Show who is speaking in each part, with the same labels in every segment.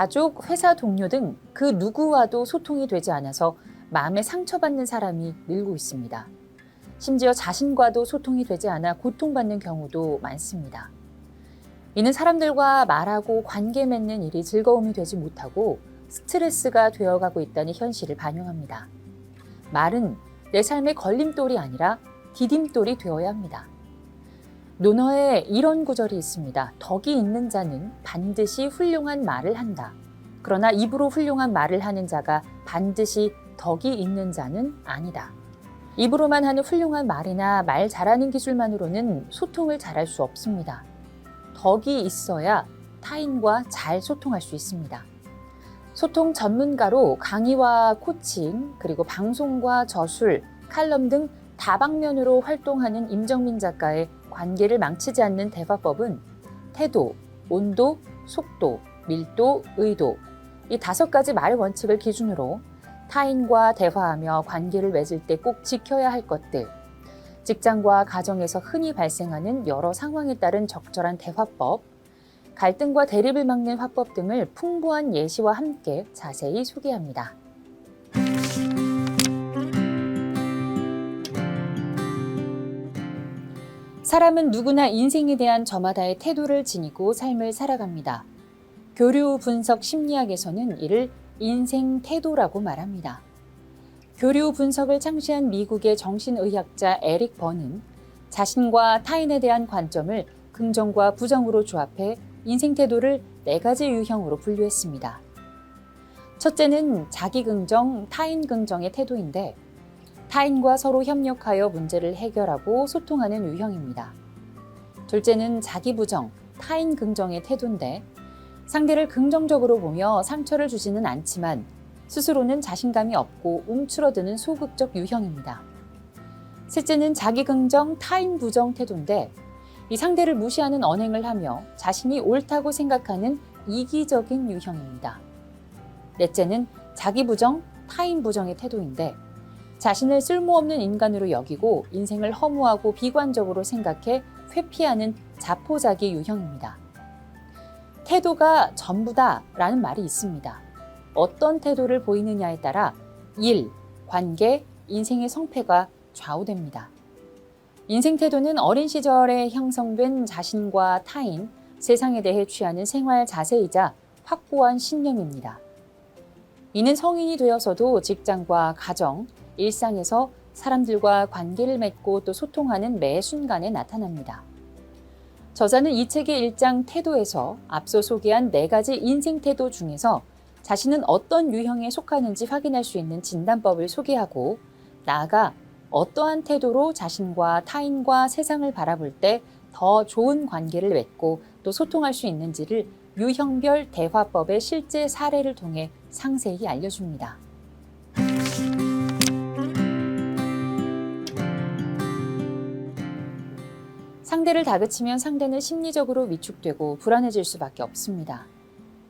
Speaker 1: 가족, 회사 동료 등 그 누구와도 소통이 되지 않아서 마음에 상처받는 사람이 늘고 있습니다. 심지어 자신과도 소통이 되지 않아 고통받는 경우도 많습니다. 이는 사람들과 말하고 관계 맺는 일이 즐거움이 되지 못하고 스트레스가 되어가고 있다는 현실을 반영합니다. 말은 내 삶의 걸림돌이 아니라 디딤돌이 되어야 합니다. 논어에 이런 구절이 있습니다. 덕이 있는 자는 반드시 훌륭한 말을 한다. 그러나 입으로 훌륭한 말을 하는 자가 반드시 덕이 있는 자는 아니다. 입으로만 하는 훌륭한 말이나 말 잘하는 기술만으로는 소통을 잘할 수 없습니다. 덕이 있어야 타인과 잘 소통할 수 있습니다. 소통 전문가로 강의와 코칭, 그리고 방송과 저술, 칼럼 등 다방면으로 활동하는 임정민 작가의 관계를 망치지 않는 대화법은 태도, 온도, 속도, 밀도, 의도 이 다섯 가지 말의 원칙을 기준으로 타인과 대화하며 관계를 맺을 때 꼭 지켜야 할 것들, 직장과 가정에서 흔히 발생하는 여러 상황에 따른 적절한 대화법, 갈등과 대립을 막는 화법 등을 풍부한 예시와 함께 자세히 소개합니다. 사람은 누구나 인생에 대한 저마다의 태도를 지니고 삶을 살아갑니다. 교류 분석 심리학에서는 이를 인생 태도라고 말합니다. 교류 분석을 창시한 미국의 정신의학자 에릭 번은 자신과 타인에 대한 관점을 긍정과 부정으로 조합해 인생 태도를 네 가지 유형으로 분류했습니다. 첫째는 자기 긍정, 타인 긍정의 태도인데 타인과 서로 협력하여 문제를 해결하고 소통하는 유형입니다. 둘째는 자기 부정, 타인 긍정의 태도인데 상대를 긍정적으로 보며 상처를 주지는 않지만 스스로는 자신감이 없고 움츠러드는 소극적 유형입니다. 셋째는 자기 긍정, 타인 부정 태도인데 이 상대를 무시하는 언행을 하며 자신이 옳다고 생각하는 이기적인 유형입니다. 넷째는 자기 부정, 타인 부정의 태도인데 자신을 쓸모없는 인간으로 여기고 인생을 허무하고 비관적으로 생각해 회피하는 자포자기 유형입니다. 태도가 전부다 라는 말이 있습니다. 어떤 태도를 보이느냐에 따라 일, 관계, 인생의 성패가 좌우됩니다. 인생 태도는 어린 시절에 형성된 자신과 타인, 세상에 대해 취하는 생활 자세이자 확고한 신념입니다. 이는 성인이 되어서도 직장과 가정, 일상에서 사람들과 관계를 맺고 또 소통하는 매 순간에 나타납니다. 저자는 이 책의 1장 태도에서 앞서 소개한 네 가지 인생 태도 중에서 자신은 어떤 유형에 속하는지 확인할 수 있는 진단법을 소개하고 나아가 어떠한 태도로 자신과 타인과 세상을 바라볼 때 더 좋은 관계를 맺고 또 소통할 수 있는지를 유형별 대화법의 실제 사례를 통해 상세히 알려줍니다. 상대를 다그치면 상대는 심리적으로 위축되고 불안해질 수밖에 없습니다.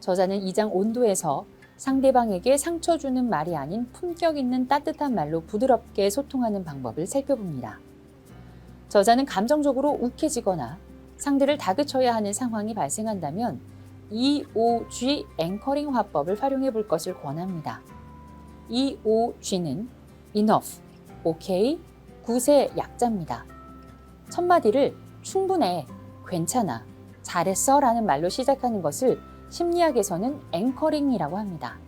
Speaker 1: 저자는 2장 온도에서 상대방에게 상처 주는 말이 아닌 품격 있는 따뜻한 말로 부드럽게 소통하는 방법을 살펴봅니다. 저자는 감정적으로 욱해지거나 상대를 다그쳐야 하는 상황이 발생한다면 EOG 앵커링 화법을 활용해 볼 것을 권합니다. EOG는 enough, okay, 굿의 약자입니다. 첫 마디를 충분해, 괜찮아, 잘했어 라는 말로 시작하는 것을 심리학에서는 앵커링이라고 합니다.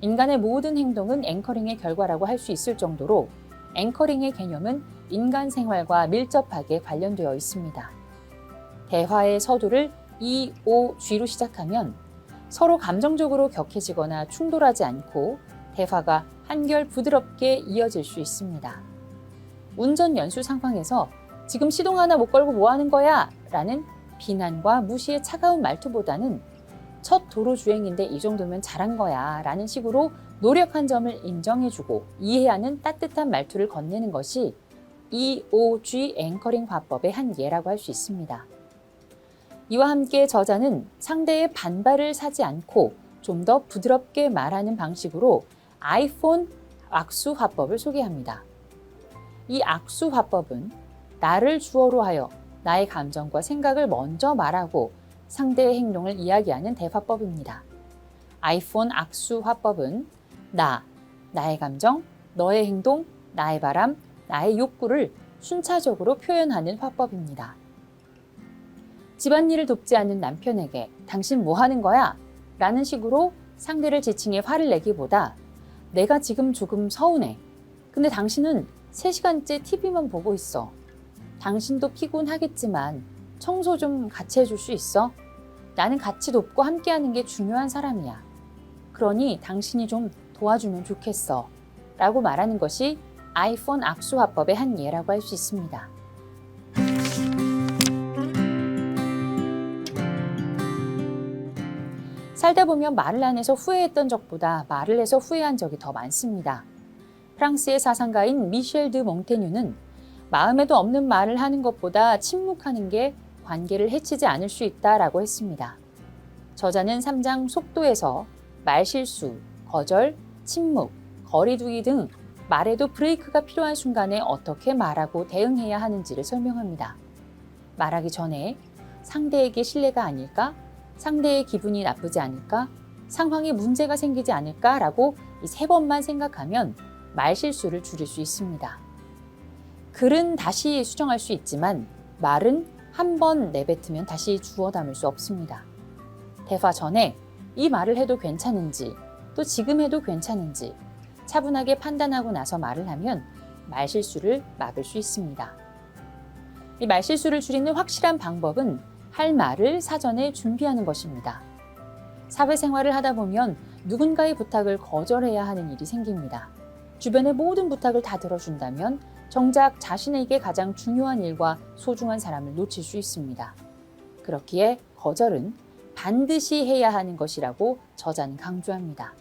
Speaker 1: 인간의 모든 행동은 앵커링의 결과라고 할 수 있을 정도로 앵커링의 개념은 인간 생활과 밀접하게 관련되어 있습니다. 대화의 서두를 E, O, G로 시작하면 서로 감정적으로 격해지거나 충돌하지 않고 대화가 한결 부드럽게 이어질 수 있습니다. 운전 연수 상황에서 지금 시동 하나 못 걸고 뭐 하는 거야? 라는 비난과 무시의 차가운 말투보다는 첫 도로 주행인데 이 정도면 잘한 거야. 라는 식으로 노력한 점을 인정해주고 이해하는 따뜻한 말투를 건네는 것이 EOG 앵커링 화법의 한 예라고 할 수 있습니다. 이와 함께 저자는 상대의 반발을 사지 않고 좀 더 부드럽게 말하는 방식으로 아이폰 악수 화법을 소개합니다. 이 악수 화법은 나를 주어로 하여 나의 감정과 생각을 먼저 말하고 상대의 행동을 이야기하는 대화법입니다. 아이폰 악수 화법은 나, 나의 감정, 너의 행동, 나의 바람, 나의 욕구를 순차적으로 표현하는 화법입니다. 집안일을 돕지 않는 남편에게 당신 뭐 하는 거야? 라는 식으로 상대를 지칭해 화를 내기보다 내가 지금 조금 서운해. 근데 당신은 3시간째 TV만 보고 있어. 당신도 피곤하겠지만 청소 좀 같이 해줄 수 있어? 나는 같이 돕고 함께하는 게 중요한 사람이야. 그러니 당신이 좀 도와주면 좋겠어. 라고 말하는 것이 아이폰 악수 화법의 한 예라고 할 수 있습니다. 살다 보면 말을 안 해서 후회했던 적보다 말을 해서 후회한 적이 더 많습니다. 프랑스의 사상가인 미셸 드 몽테뉴는 마음에도 없는 말을 하는 것보다 침묵하는 게 관계를 해치지 않을 수 있다라고 했습니다. 저자는 3장 속도에서 말실수, 거절, 침묵, 거리두기 등 말에도 브레이크가 필요한 순간에 어떻게 말하고 대응해야 하는지를 설명합니다. 말하기 전에 상대에게 신뢰가 아닐까? 상대의 기분이 나쁘지 않을까? 상황에 문제가 생기지 않을까 라고 이 세 번만 생각하면 말 실수를 줄일 수 있습니다. 글은 다시 수정할 수 있지만 말은 한 번 내뱉으면 다시 주워 담을 수 없습니다. 대화 전에 이 말을 해도 괜찮은지 또 지금 해도 괜찮은지 차분하게 판단하고 나서 말을 하면 말실수를 막을 수 있습니다. 이 말실수를 줄이는 확실한 방법은 할 말을 사전에 준비하는 것입니다. 사회생활을 하다 보면 누군가의 부탁을 거절해야 하는 일이 생깁니다. 주변의 모든 부탁을 다 들어준다면 정작 자신에게 가장 중요한 일과 소중한 사람을 놓칠 수 있습니다. 그렇기에 거절은 반드시 해야 하는 것이라고 저자는 강조합니다.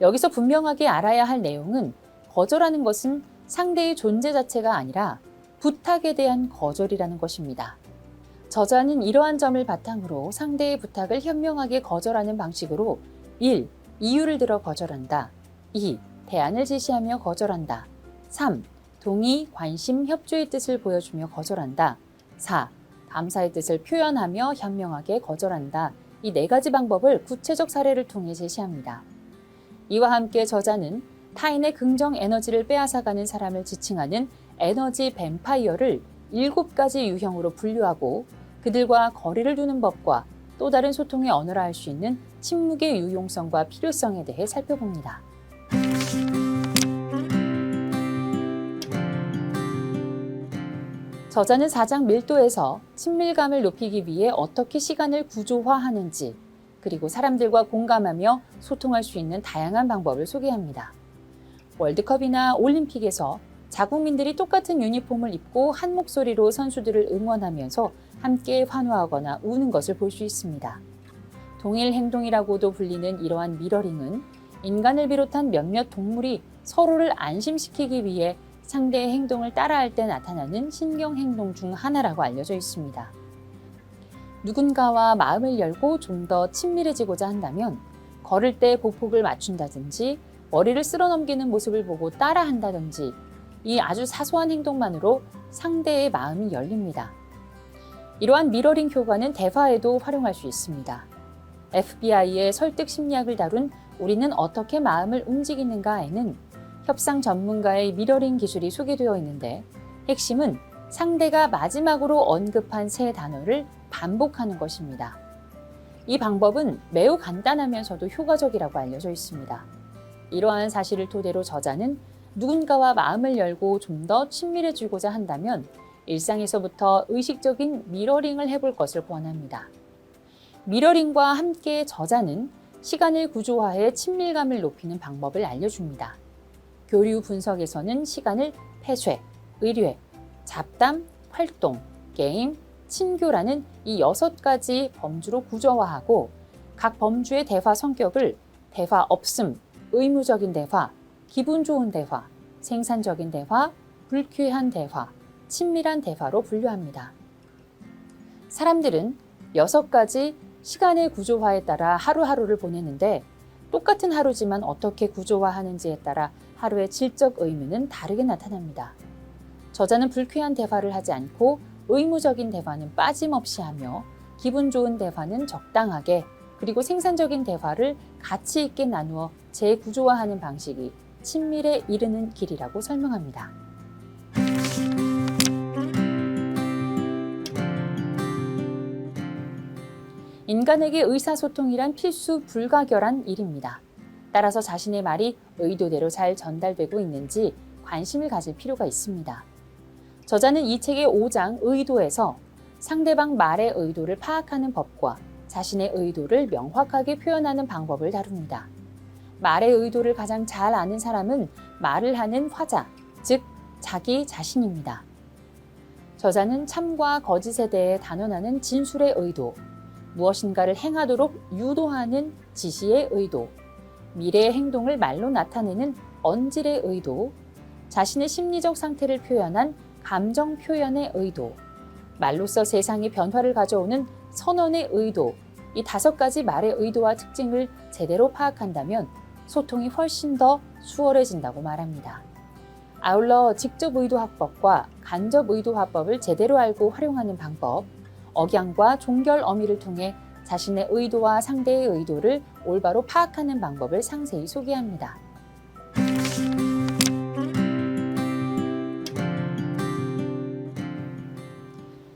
Speaker 1: 여기서 분명하게 알아야 할 내용은 거절하는 것은 상대의 존재 자체가 아니라 부탁에 대한 거절이라는 것입니다. 저자는 이러한 점을 바탕으로 상대의 부탁을 현명하게 거절하는 방식으로 1. 이유를 들어 거절한다. 2. 대안을 제시하며 거절한다. 3. 동의, 관심, 협조의 뜻을 보여주며 거절한다. 4. 감사의 뜻을 표현하며 현명하게 거절한다. 이 네 가지 방법을 구체적 사례를 통해 제시합니다. 이와 함께 저자는 타인의 긍정 에너지를 빼앗아가는 사람을 지칭하는 에너지 뱀파이어를 일곱 가지 유형으로 분류하고 그들과 거리를 두는 법과 또 다른 소통의 언어라 할 수 있는 침묵의 유용성과 필요성에 대해 살펴봅니다. 저자는 4장 밀도에서 친밀감을 높이기 위해 어떻게 시간을 구조화하는지 그리고 사람들과 공감하며 소통할 수 있는 다양한 방법을 소개합니다. 월드컵이나 올림픽에서 자국민들이 똑같은 유니폼을 입고 한 목소리로 선수들을 응원하면서 함께 환호하거나 우는 것을 볼 수 있습니다. 동일 행동이라고도 불리는 이러한 미러링은 인간을 비롯한 몇몇 동물이 서로를 안심시키기 위해 상대의 행동을 따라할 때 나타나는 신경 행동 중 하나라고 알려져 있습니다. 누군가와 마음을 열고 좀 더 친밀해지고자 한다면 걸을 때 보폭을 맞춘다든지 머리를 쓸어 넘기는 모습을 보고 따라 한다든지 이 아주 사소한 행동만으로 상대의 마음이 열립니다. 이러한 미러링 효과는 대화에도 활용할 수 있습니다. FBI의 설득 심리학을 다룬 우리는 어떻게 마음을 움직이는가에는 협상 전문가의 미러링 기술이 소개되어 있는데 핵심은 상대가 마지막으로 언급한 세 단어를 반복하는 것입니다. 이 방법은 매우 간단하면서도 효과적이라고 알려져 있습니다. 이러한 사실을 토대로 저자는 누군가와 마음을 열고 좀 더 친밀해지고자 한다면 일상에서부터 의식적인 미러링을 해볼 것을 권합니다. 미러링과 함께 저자는 시간을 구조화해 친밀감을 높이는 방법을 알려줍니다. 교류 분석에서는 시간을 폐쇄, 의뢰, 잡담, 활동, 게임, 친교라는 이 여섯 가지 범주로 구조화하고 각 범주의 대화 성격을 대화 없음, 의무적인 대화, 기분 좋은 대화, 생산적인 대화, 불쾌한 대화, 친밀한 대화로 분류합니다. 사람들은 여섯 가지 시간의 구조화에 따라 하루하루를 보내는데 똑같은 하루지만 어떻게 구조화하는지에 따라 하루의 질적 의미는 다르게 나타납니다. 저자는 불쾌한 대화를 하지 않고 의무적인 대화는 빠짐없이 하며 기분 좋은 대화는 적당하게 그리고 생산적인 대화를 가치 있게 나누어 재구조화하는 방식이 친밀에 이르는 길이라고 설명합니다. 인간에게 의사소통이란 필수 불가결한 일입니다. 따라서 자신의 말이 의도대로 잘 전달되고 있는지 관심을 가질 필요가 있습니다. 저자는 이 책의 5장 의도에서 상대방 말의 의도를 파악하는 법과 자신의 의도를 명확하게 표현하는 방법을 다룹니다. 말의 의도를 가장 잘 아는 사람은 말을 하는 화자, 즉 자기 자신입니다. 저자는 참과 거짓에 대해 단언하는 진술의 의도, 무엇인가를 행하도록 유도하는 지시의 의도, 미래의 행동을 말로 나타내는 언질의 의도, 자신의 심리적 상태를 표현한 감정 표현의 의도, 말로써 세상의 변화를 가져오는 선언의 의도, 이 다섯 가지 말의 의도와 특징을 제대로 파악한다면 소통이 훨씬 더 수월해진다고 말합니다. 아울러 직접 의도 화법과 간접 의도 화법을 제대로 알고 활용하는 방법, 억양과 종결 어미를 통해 자신의 의도와 상대의 의도를 올바로 파악하는 방법을 상세히 소개합니다.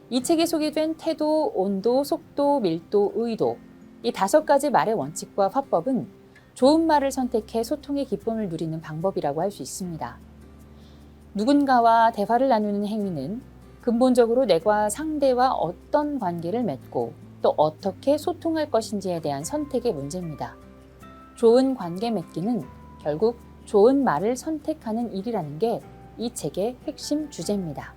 Speaker 1: 이 책에 소개된 태도, 온도, 속도, 밀도, 의도 이 다섯 가지 말의 원칙과 화법은 좋은 말을 선택해 소통의 기쁨을 누리는 방법이라고 할 수 있습니다. 누군가와 대화를 나누는 행위는 근본적으로 내가 상대와 어떤 관계를 맺고 또 어떻게 소통할 것인지에 대한 선택의 문제입니다. 좋은 관계 맺기는 결국 좋은 말을 선택하는 일이라는 게 이 책의 핵심 주제입니다.